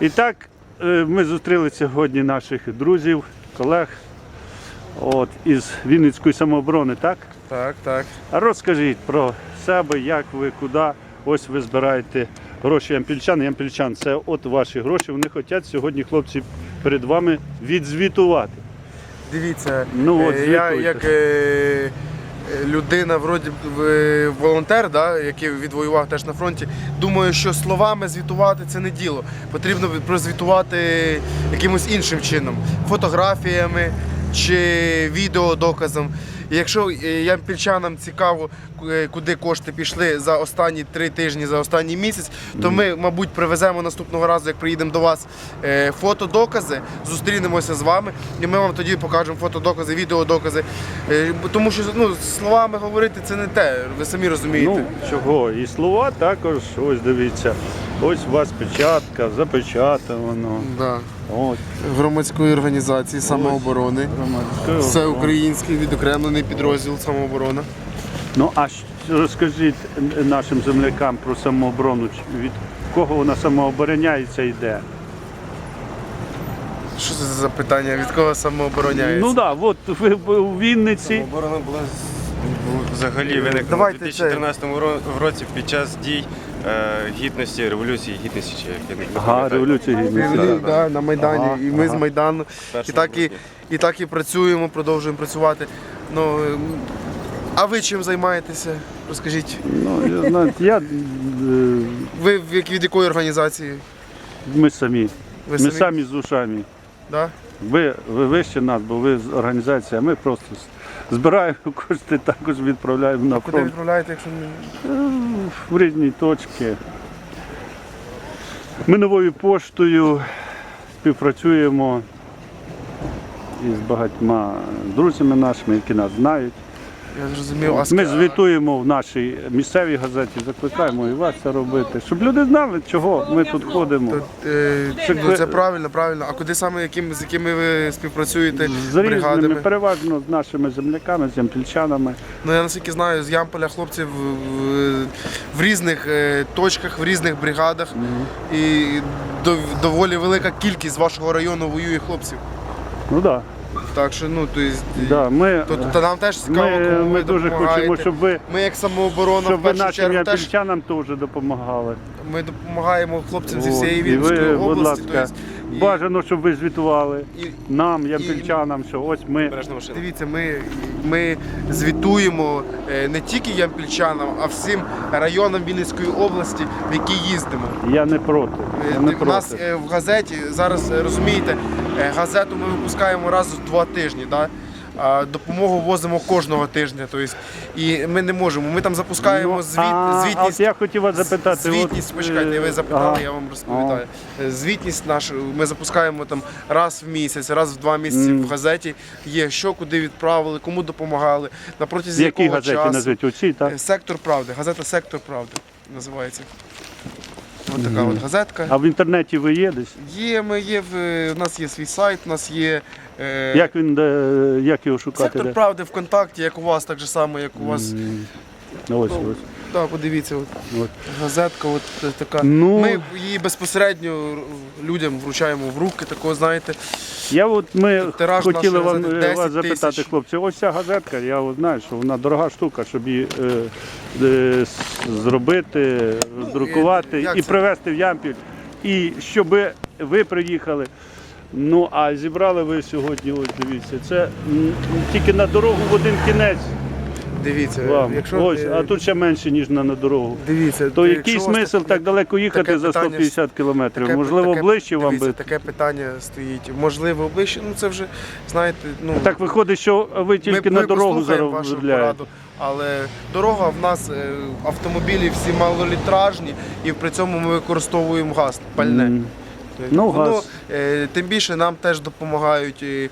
І так, е, ми зустріли сьогодні наших друзів, колег от, із Вінницької самооборони, так? Так, так. А розкажіть про себе, як ви, куди. Ось ви збираєте гроші ямпільчан. Ямпільчан це от ваші гроші. Вони хочуть сьогодні хлопці перед вами відзвітувати. Дивіться, Ну, от, е, я як е, е, людина, вроді волонтер, да, який відвоював теж на фронті, думаю, що словами звітувати це не діло. Потрібно прозвітувати якимось іншим чином, фотографіями чи відеодоказом. І якщо е, ямпільчанам цікаво, е, куди кошти пішли за останні три тижні, за останній місяць, то ми, мабуть, привеземо наступного разу, як приїдемо до вас, е, фотодокази, зустрінемося з вами, і ми вам тоді покажемо фотодокази, відеодокази. Тому що ну, словами говорити це не те, ви самі розумієте. Ну, чого? І слова також, ось дивіться. Ось у вас печатка, запечатано. Да. Ось, Громадської організації самооборони. громадське. Всеукраїнський відокремлений підрозділ самооборона. Ну а розкажіть нашим землякам про самооборону. Від кого вона самообороняється і де? Що це за питання? Від кого самообороняється? Ну так, да, от ви у Вінниці. Оборона була взагалі виникла у Давайте 2014 році під час дій гідності, революції гідності, чи як я не Ага, пам'ятаю. революція гідності. були, да, на Майдані, Ага, і ми ага. з Майдану. І так і, і так і працюємо, продовжуємо працювати. Ну, ем, а ви чим займаєтеся? Розкажіть. Ну, я, знаю, я, е, Ви в як- від якої організації? ми самі. Ви Ми самі? з ушами. Да? Ви, ви вище нас, бо ви з організація, а ми просто збираємо кошти, також відправляємо на Куди відправляєте, якщо не. в різні точки. Ми новою поштою співпрацюємо із багатьма друзями нашими, які нас знають. Я зрозумів. А Ми звітуємо в нашій місцевій газеті, закликаємо і вас це робити, щоб люди знали, чого ми тут ходимо. Е, ну, це правильно, правильно. А куди саме яким, з якими ви співпрацюєте З різними, бригадами? переважно з нашими земляками, з ямпільчанами. Ну я наскільки знаю, з Ямполя хлопці в, в, в різних е, точках, в різних бригадах. І дов, доволі велика кількість з вашого району воює хлопців. Ну так. Так що ну то есть, Да, ми, то, то нам теж цікаво, ми, кому ви ми дуже допомагаєте. хочемо, щоб ви, Ми як самооборона щоб в ви першу нашим чергу теж допомагали. ми допомагаємо хлопцям зі От, всієї і Вінницької будь області. ласка, то есть, і- бажано, щоб ви звітували і, нам, ямпільчанам, що ось ми. Бережна машина. Дивіться, ми, ми звітуємо е, не тільки ямпільчанам, а всім районам Вінницької області, в які їздимо. Я не проти. Я не У нас проти. е, в газеті зараз е, розумієте, е, газету ми випускаємо раз в два тижні. Да? Допомогу возимо кожного тижня. Тобто, і ми не можемо. Ми там запускаємо Ну, звіт, а, а звітність. я хотів вас запитати. Звітність, почекайте, ви е, запитали, я вам розповідаю. Е, Звітність нашу ми запускаємо там раз в місяць, раз в два місяці в газеті. Є що, куди відправили, кому допомагали, на протязі якого газеті часу. назвуть? Оці, так? Е, Сектор правди. Газета Сектор правди називається. Ось така от газетка. А в інтернеті ви є десь? Є, ми є в у нас є свій сайт, у нас є е, Як він де, як його шукати? сектор де? правди ВКонтакті, як у вас, так же само, як у вас. Ось, ось. Так, подивіться, от, От. газетка, от е, така. Ну- Ми її безпосередньо людям вручаємо в руки, такого, знаєте. Я от ми Тираж хотіли вам газети е, 10 вас запитати, тисяч. хлопці. Ось ця газетка, я от знаю, що вона дорога штука, щоб її е, е, с- зробити, роздрукувати е, як і це? привезти в Ямпіль. І щоб ви приїхали. Ну а зібрали ви сьогодні, ось дивіться, це м, тільки на дорогу в один кінець Дивіться, вам. якщо ось, а тут ще менше, ніж на, на дорогу. дивіться, То який смисл так далеко їхати таке за питання 150 кілометрів? таке- Можливо, таке- ближче вам дивіться, би. таке питання стоїть. Можливо, ближче. Ну це вже знаєте, ну Так виходить, що ви тільки ми, на дорогу послухаємо вашу заробляєте. пораду, але дорога в нас е, автомобілі всі малолітражні, і при цьому ми використовуємо газ пальне. М. Ну, Воно, газ. е, тим більше нам теж допомагають е,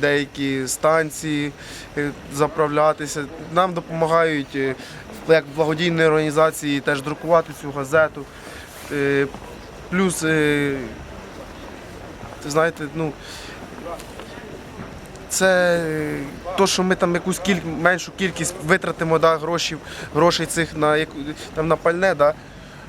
деякі станції е, заправлятися. Нам допомагають як благодійні організації теж друкувати цю газету. Е, Плюс, е, знаєте, ну. Це то, що ми там якусь кіль... меншу кількість витратимо да, грошей, грошей цих на яку там на пальне, да,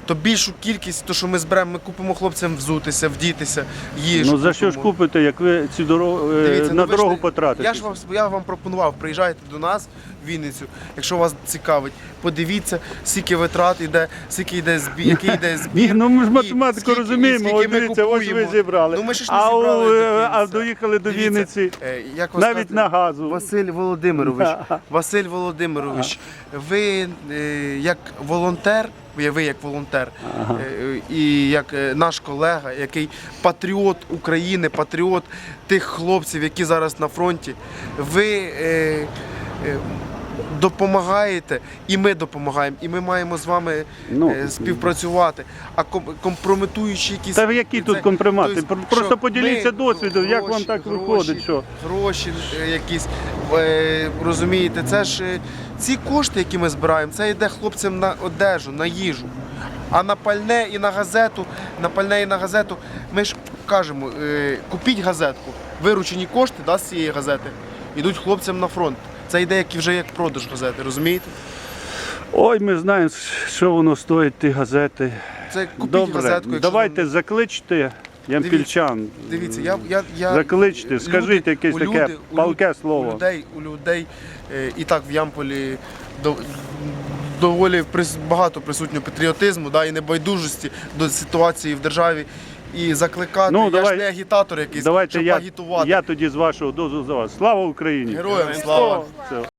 то більшу кількість, то що ми зберемо, ми купимо хлопцям взутися, вдітися, їжу. Ну за що ж купимо. купите, як ви цю дорогу е, Дивіться, на ну, ви ж дорогу не- потратите? Я ж вам я вам пропонував, приїжджайте до нас в Вінницю, якщо вас цікавить, подивіться, скільки витрат іде, скільки йде збір, який йде збір. Ні, ну ми ж і математику скільки- і розуміємо. скільки От ми дивіться, ось ви купуємо. зібрали. Ну ми ж не а, зібрали до а Вінниці. доїхали до Дивіться, Вінниці. е, як вас Навіть сказати? на газу. Василь Володимирович, Василь Володимирович, ви е, як волонтер, ви як волонтер, е, і як е, наш колега, який патріот України, патріот тих хлопців, які зараз на фронті, ви е, допомагаєте, і ми допомагаємо, і ми маємо з вами Ну, е, співпрацювати. А ком- компрометуючі якісь Та які тут компромати? тобто, Про- Просто що поділіться ми досвідом, як вам так гроші- виходить, що гроші е, якісь. е, Розумієте, це ж е, ці кошти, які ми збираємо, це йде хлопцям на одежу, на їжу. А на пальне і на газету, на пальне і на газету, ми ж кажемо, е, купіть газетку. Виручені кошти да, з цієї газети йдуть хлопцям на фронт. Це йде як вже як продаж газети, розумієте? ой, ми знаємо, що воно стоїть, ті газети. Це купіть Добре, газетку. якщо давайте вам- закличте ямпільчан. Дивіться, я, я, я Закличте, люди- скажіть якесь у таке люди- палке люд- слово. У людей, у людей е, і так в Ямполі до- доволі прис- багато присутнього патріотизму да, і небайдужості до ситуації в державі. І закликати, Ну, я давай- ж не агітатор якийсь, Давайте щоб я, агітувати. я тоді з вашого дозу за вас. Слава Україні! Героям слава! Все.